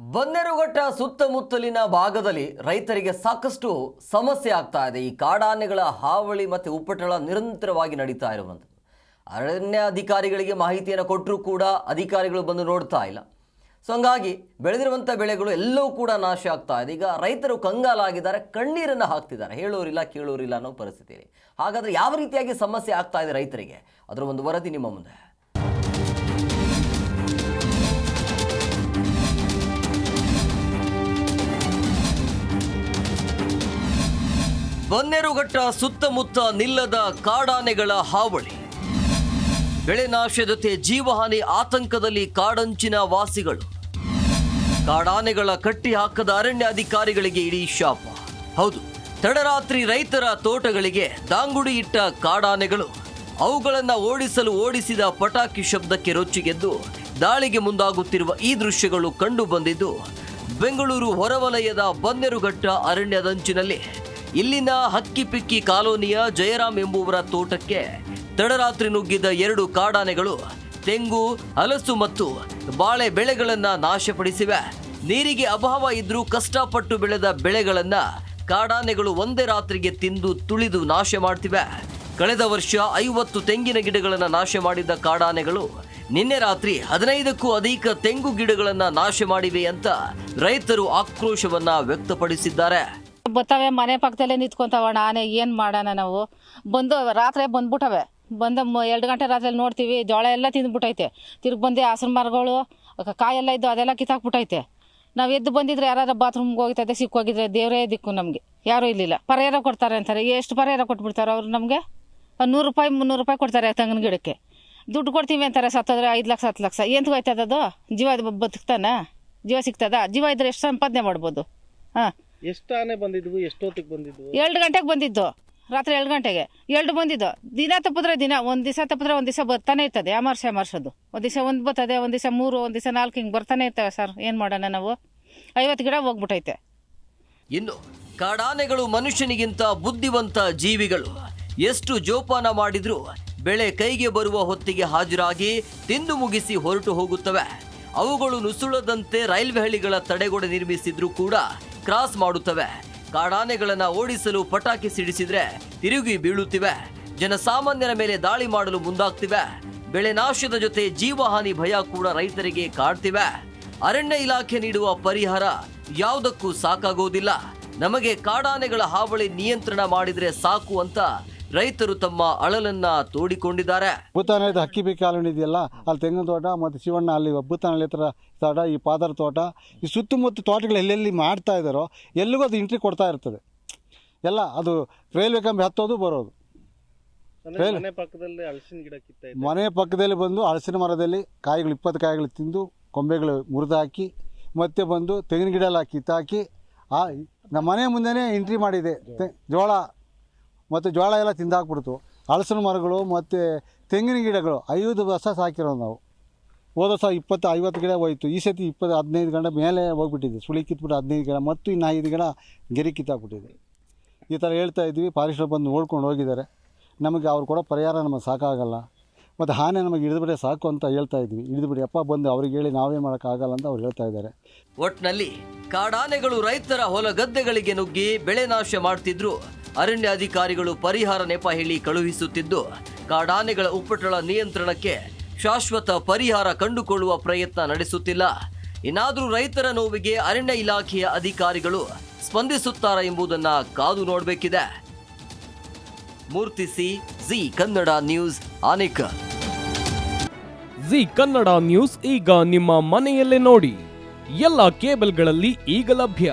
ಬನ್ನೇರುಘಟ್ಟ ಸುತ್ತಮುತ್ತಲಿನ ಭಾಗದಲ್ಲಿ ರೈತರಿಗೆ ಸಾಕಷ್ಟು ಸಮಸ್ಯೆ ಆಗ್ತಾ ಇದೆ. ಈ ಕಾಡಾನೆಗಳ ಹಾವಳಿ ಮತ್ತು ಉಪಟಳ ನಿರಂತರವಾಗಿ ನಡೀತಾ ಇರುವಂಥದ್ದು. ಅರಣ್ಯ ಅಧಿಕಾರಿಗಳಿಗೆ ಮಾಹಿತಿಯನ್ನು ಕೊಟ್ಟರೂ ಕೂಡ ಅಧಿಕಾರಿಗಳು ಬಂದು ನೋಡ್ತಾ ಇಲ್ಲ. ಸೊ, ಹಂಗಾಗಿ ಬೆಳೆದಿರುವಂಥ ಬೆಳೆಗಳು ಎಲ್ಲವೂ ಕೂಡ ನಾಶ ಆಗ್ತಾ ಇದೆ. ಈಗ ರೈತರು ಕಂಗಾಲಾಗಿದ್ದಾರೆ, ಕಣ್ಣೀರನ್ನು ಹಾಕ್ತಿದ್ದಾರೆ. ಹೇಳೋರಿಲ್ಲ, ಕೇಳೋರಿಲ್ಲ ಅನ್ನೋ ಪರಿಸ್ಥಿತಿ ಹಾಗಾದರೆ ಯಾವ ರೀತಿಯಾಗಿ ಸಮಸ್ಯೆ ಆಗ್ತಾ ಇದೆ ರೈತರಿಗೆ? ಅದರ ಒಂದು ವರದಿ ನಿಮ್ಮ ಮುಂದೆ. ಬನ್ನೇರುಘಟ್ಟ ಸುತ್ತಮುತ್ತ ನಿಲ್ಲದ ಕಾಡಾನೆಗಳ ಹಾವಳಿ. ಬೆಳೆ ನಾಶ ಜೊತೆ ಜೀವಹಾನಿ ಆತಂಕದಲ್ಲಿ ಕಾಡಂಚಿನ ವಾಸಿಗಳು. ಕಾಡಾನೆಗಳ ಕಟ್ಟಿ ಹಾಕದ ಅರಣ್ಯ ಅಧಿಕಾರಿಗಳಿಗೆ ಇಡೀ ಶಾಪ. ಹೌದು, ತಡರಾತ್ರಿ ರೈತರ ತೋಟಗಳಿಗೆ ದಾಂಗುಡಿ ಇಟ್ಟ ಕಾಡಾನೆಗಳು. ಅವುಗಳನ್ನು ಓಡಿಸಲು ಓಡಿಸಿದ ಪಟಾಕಿ ಶಬ್ದಕ್ಕೆ ರೊಚ್ಚಿಗೆದ್ದು ದಾಳಿಗೆ ಮುಂದಾಗುತ್ತಿರುವ ಈ ದೃಶ್ಯಗಳು ಕಂಡು ಬಂದಿದ್ದು, ಬೆಂಗಳೂರು ಹೊರವಲಯದ ಬನ್ನೆರುಘಟ್ಟ ಅರಣ್ಯದಂಚಿನಲ್ಲಿ ಇಲ್ಲಿನ ಹಕ್ಕಿಪಿಕ್ಕಿ ಕಾಲೋನಿಯ ಜಯರಾಮ್ ಎಂಬುವರ ತೋಟಕ್ಕೆ ತಡರಾತ್ರಿ ನುಗ್ಗಿದ ಎರಡು ಕಾಡಾನೆಗಳು ತೆಂಗು, ಹಲಸು ಮತ್ತು ಬಾಳೆ ಬೆಳೆಗಳನ್ನು ನಾಶಪಡಿಸಿವೆ. ನೀರಿಗೆ ಅಭಾವ ಇದ್ರೂ ಕಷ್ಟಪಟ್ಟು ಬೆಳೆದ ಬೆಳೆಗಳನ್ನ ಕಾಡಾನೆಗಳು ಒಂದೇ ರಾತ್ರಿಗೆ ತಿಂದು ತುಳಿದು ನಾಶ ಮಾಡ್ತಿವೆ. ಕಳೆದ ವರ್ಷ ಐವತ್ತು ತೆಂಗಿನ ಗಿಡಗಳನ್ನು ನಾಶ ಮಾಡಿದ್ದ ಕಾಡಾನೆಗಳು ನಿನ್ನೆ ರಾತ್ರಿ ಹದಿನೈದಕ್ಕೂ ಅಧಿಕ ತೆಂಗು ಗಿಡಗಳನ್ನು ನಾಶ ಮಾಡಿವೆ ಅಂತ ರೈತರು ಆಕ್ರೋಶವನ್ನು ವ್ಯಕ್ತಪಡಿಸಿದ್ದಾರೆ. ಬತ್ತವೆ ಮನೆ ಪಕ್ಕದಲ್ಲೇ ನಿಂತ್ಕೊಂತಾವಣ ಆನೆ ಏನು ಮಾಡೋಣ ನಾವು? ಬಂದು ರಾತ್ರಿ ಬಂದ್ಬಿಟ್ಟವೆ. ಬಂದ ಎರಡು ಗಂಟೆ ರಾತ್ರಿ ನೋಡ್ತೀವಿ, ಜೋಳ ಎಲ್ಲ ತಿಂದ್ಬಿಟ್ಟೈತೆ. ತಿರ್ಗಿ ಬಂದು ಹಸಿರು ಮರಗಳು ಕಾಯೆಲ್ಲ ಇದ್ದು ಅದೆಲ್ಲ ಕಿತ್ತಾಕ್ಬಿಟ್ಟೈತೆ. ನಾವು ಎದ್ದು ಬಂದಿದ್ರೆ ಯಾರು ಬಾತ್ರೂಮ್ಗೆ ಹೋಗ್ತದೆ ಸಿಕ್ಕೋಗಿದ್ರೆ ದೇವರೇ ದಿಕ್ಕು ನಮಗೆ. ಯಾರೂ ಇಲ್ಲಿಲ್ಲ. ಪರಿಹಾರ ಕೊಡ್ತಾರೆ ಅಂತಾರೆ. ಎಷ್ಟು ಪರಿಹಾರ ಕೊಟ್ಬಿಡ್ತಾರೆ ಅವ್ರು ನಮಗೆ? ನೂರು ರೂಪಾಯಿ, ಮುನ್ನೂರು ರೂಪಾಯಿ ಕೊಡ್ತಾರೆ ತೆಂಗಿನ ಗಿಡಕ್ಕೆ. ದುಡ್ಡು ಕೊಡ್ತೀವಿ ಅಂತಾರೆ ಸತ್ತೋದ್ರೆ ಐದು ಲಕ್ಷ, ಹತ್ತು ಲಕ್ಷ. ಏನು ಹೋಯ್ತದ ಅದು ಜೀವ ಬದುಕ್ತಾನ? ಜೀವ ಸಿಗ್ತದ? ಜೀವ ಇದ್ರೆ ಎಷ್ಟು ಸಂಪಾದನೆ ಮಾಡ್ಬೋದು? ಹಾಂ. ಎಷ್ಟು ಆನೆ ಬಂದಿದ್ವು ಎಷ್ಟೊತ್ತಿಗೆ ಬಂದಿದ್ವು? ಎರಡು ಗಂಟೆಗೆ ಬಂದಿದ್ದು. ರಾತ್ರಿ ಎರಡು ಗಂಟೆಗೆ. ಎರಡು ಬಂದಿದ್ದು. ದಿನ ತಪ್ಪಿದ್ರೆ ದಿನ ಒಂದು ದಿವಸ ತಪ್ಪಿದ್ರೆ ಒಂದು ದಿವಸ ಬರ್ತಾನೆ ಇರ್ತದೆ ಯಾಮಾರ್ಸ ಯಾಮಾರ್ಸೋದು ಒಂದು ದಿವಸ ಒಂದು ಬರ್ತದೆ ಒಂದು ದಿವಸ ಮೂರು ಒಂದು ದಿವಸ ನಾಲ್ಕು ಹಿಂಗೆ ಬರ್ತಾನೆ ಇರ್ತವೆ ಸರ್. ಏನು ಮಾಡೋಣ ನಾವು? ಐವತ್ತು ಗಿಡ ಹೋಗ್ಬಿಟ್ಟೈತೆ ಇನ್ನು ಕಾಡಾನೆಗಳು ಮನುಷ್ಯನಿಗಿಂತ ಬುದ್ಧಿವಂತ ಜೀವಿಗಳು. ಎಷ್ಟು ಜೋಪಾನ ಮಾಡಿದ್ರೂ ಬೆಳೆ ಕೈಗೆ ಬರುವ ಹೊತ್ತಿಗೆ ಹಾಜರಾಗಿ ತಿಂದು ಮುಗಿಸಿ ಹೊರಟು ಹೋಗುತ್ತವೆ. ಅವುಗಳು ನುಸುಳದಂತೆ ರೈಲ್ವೆ ಹಳಿಗಳ ತಡೆಗೋಡೆ ನಿರ್ಮಿಸಿದ್ರು ಕೂಡ ಕ್ರಾಸ್ ಮಾಡುತ್ತವೆ. ಕಾಡಾನೆಗಳನ್ನ ಓಡಿಸಲು ಪಟಾಕಿ ಸಿಡಿಸಿದ್ರೆ ತಿರುಗಿ ಬೀಳುತ್ತಿವೆ. ಜನಸಾಮಾನ್ಯರ ಮೇಲೆ ದಾಳಿ ಮಾಡಲು ಮುಂದಾಗ್ತಿವೆ. ಬೆಳೆ ನಾಶದ ಜೊತೆ ಜೀವಹಾನಿ ಭಯ ಕೂಡ ರೈತರಿಗೆ ಕಾಡ್ತಿವೆ. ಅರಣ್ಯ ಇಲಾಖೆ ನೀಡುವ ಪರಿಹಾರ ಯಾವುದಕ್ಕೂ ಸಾಕಾಗೋದಿಲ್ಲ. ನಮಗೆ ಕಾಡಾನೆಗಳ ಹಾವಳಿ ನಿಯಂತ್ರಣ ಮಾಡಿದರೆ ಸಾಕು ಅಂತ ರೈತರು ತಮ್ಮ ಅಳಲನ್ನ ತೋಡಿಕೊಂಡಿದ್ದಾರೆ. ಭೂತಾನ ಹಕ್ಕಿ ಬಿ ಕಾಲೋನಿ ಇದೆಯಲ್ಲ ಅಲ್ಲಿ ತೆಂಗಿನ ತೋಟ ಮತ್ತು ಶಿವಣ್ಣ ಅಲ್ಲಿ ಭೂತಾನ ಹತ್ರ ತೋಟ ಈ ಪಾದರ ತೋಟ ಈ ಸುತ್ತಮುತ್ತ ತೋಟಗಳು ಎಲ್ಲೆಲ್ಲಿ ಮಾಡ್ತಾ ಇದ್ದಾರೋ ಎಲ್ಲಿಗೂ ಅದು ಎಂಟ್ರಿ ಕೊಡ್ತಾ ಇರ್ತದೆ. ಎಲ್ಲ ಅದು ರೈಲ್ವೆ ಕಂಬಿ ಹತ್ತೋದು ಬರೋದು. ಮನೆ ಪಕ್ಕದಲ್ಲಿ ಹಲಸಿನ ಗಿಡ ಕಿತ್ತ ಮನೆ ಪಕ್ಕದಲ್ಲಿ ಬಂದು ಹಲಸಿನ ಮರದಲ್ಲಿ ಕಾಯಿಗಳು ಇಪ್ಪತ್ತು ಕಾಯಿಗಳು ತಿಂದು ಕೊಂಬೆಗಳು ಮುರಿದು ಹಾಕಿ ಮತ್ತೆ ಬಂದು ತೆಂಗಿನ ಗಿಡ ಎಲ್ಲ ಕಿತ್ತಾಕಿ ಆ ನಮ್ಮ ಮನೆ ಮುಂದೆನೇ ಎಂಟ್ರಿ ಮಾಡಿದೆ. ಜೋಳ. ಮತ್ತು ಜೋಳ ಎಲ್ಲ ತಿಂದಾಕ್ಬಿಡ್ತು. ಹಲಸಿನ ಮರಗಳು ಮತ್ತು ತೆಂಗಿನ ಗಿಡಗಳು, ಐದು ವರ್ಷ ಸಾಕಿರೋದು ನಾವು. ಹೋದ ಸಹ ಇಪ್ಪತ್ತು, ಐವತ್ತು ಗಿಡ ಹೋಯ್ತು. ಈ ಸತಿ ಇಪ್ಪತ್ತು, ಹದಿನೈದು ಗಂಟೆ ಮೇಲೆ ಹೋಗ್ಬಿಟ್ಟಿದೆ. ಸುಳಿ ಕಿತ್ಬಿಟ್ಟು ಹದಿನೈದು ಗಿಡ, ಮತ್ತು ಇನ್ನು ಐದು ಗಿಡ ಗೆರೆ ಕಿತ್ತಾಕ್ಬಿಟ್ಟಿದೆ. ಈ ಥರ ಹೇಳ್ತಾ ಇದ್ವಿ ಫಾರೆಸ್ಟರ್ ಬಂದು ನೋಡ್ಕೊಂಡು ಹೋಗಿದ್ದಾರೆ. ನಮಗೆ ಅವ್ರು ಕೊಡೋ ಪರಿಹಾರ ನಮಗೆ ಸಾಕಾಗಲ್ಲ. ಮತ್ತು ಹಾನಿ ನಮಗೆ ಹಿಡಿದುಬಿಟ್ಟೆ ಸಾಕು ಅಂತ ಹೇಳ್ತಾ ಇದ್ವಿ ಹಿಡಿದುಬಿಡಿ. ಅಪ್ಪ ಬಂದು ಅವ್ರಿಗೆ ಹೇಳಿ ನಾವೇ ಮಾಡೋಕ್ಕಾಗಲ್ಲ ಅಂತ ಅವ್ರು ಹೇಳ್ತಾ ಇದ್ದಾರೆ. ಒಟ್ಟಿನಲ್ಲಿ ಕಾಡಾನೆಗಳು ರೈತರ ಹೊಲ ಗದ್ದೆಗಳಿಗೆ ನುಗ್ಗಿ ಬೆಳೆ ನಾಶ ಮಾಡ್ತಿದ್ರು. ಅರಣ್ಯ ಅಧಿಕಾರಿಗಳು ಪರಿಹಾರ ನೆಪ ಹೇಳಿ ಕಳುಹಿಸುತ್ತಿದ್ದು, ಕಾಡಾನೆಗಳ ಉಪಟಳ ನಿಯಂತ್ರಣಕ್ಕೆ ಶಾಶ್ವತ ಪರಿಹಾರ ಕಂಡುಕೊಳ್ಳುವ ಪ್ರಯತ್ನ ನಡೆಸುತ್ತಿಲ್ಲ. ಇನ್ನಾದರೂ ರೈತರ ನೋವಿಗೆ ಅರಣ್ಯ ಇಲಾಖೆಯ ಅಧಿಕಾರಿಗಳು ಸ್ಪಂದಿಸುತ್ತಾರಾ ಎಂಬುದನ್ನು ಕಾದು ನೋಡಬೇಕಿದೆ. Murthy C, G Kannada news, ಆನೇಕ. ಜಿ ಕನ್ನಡ ನ್ಯೂಸ್ ಈಗ ನಿಮ್ಮ ಮನೆಯಲ್ಲೇ ನೋಡಿ. ಎಲ್ಲ ಕೇಬಲ್ಗಳಲ್ಲಿ ಈಗ ಲಭ್ಯ.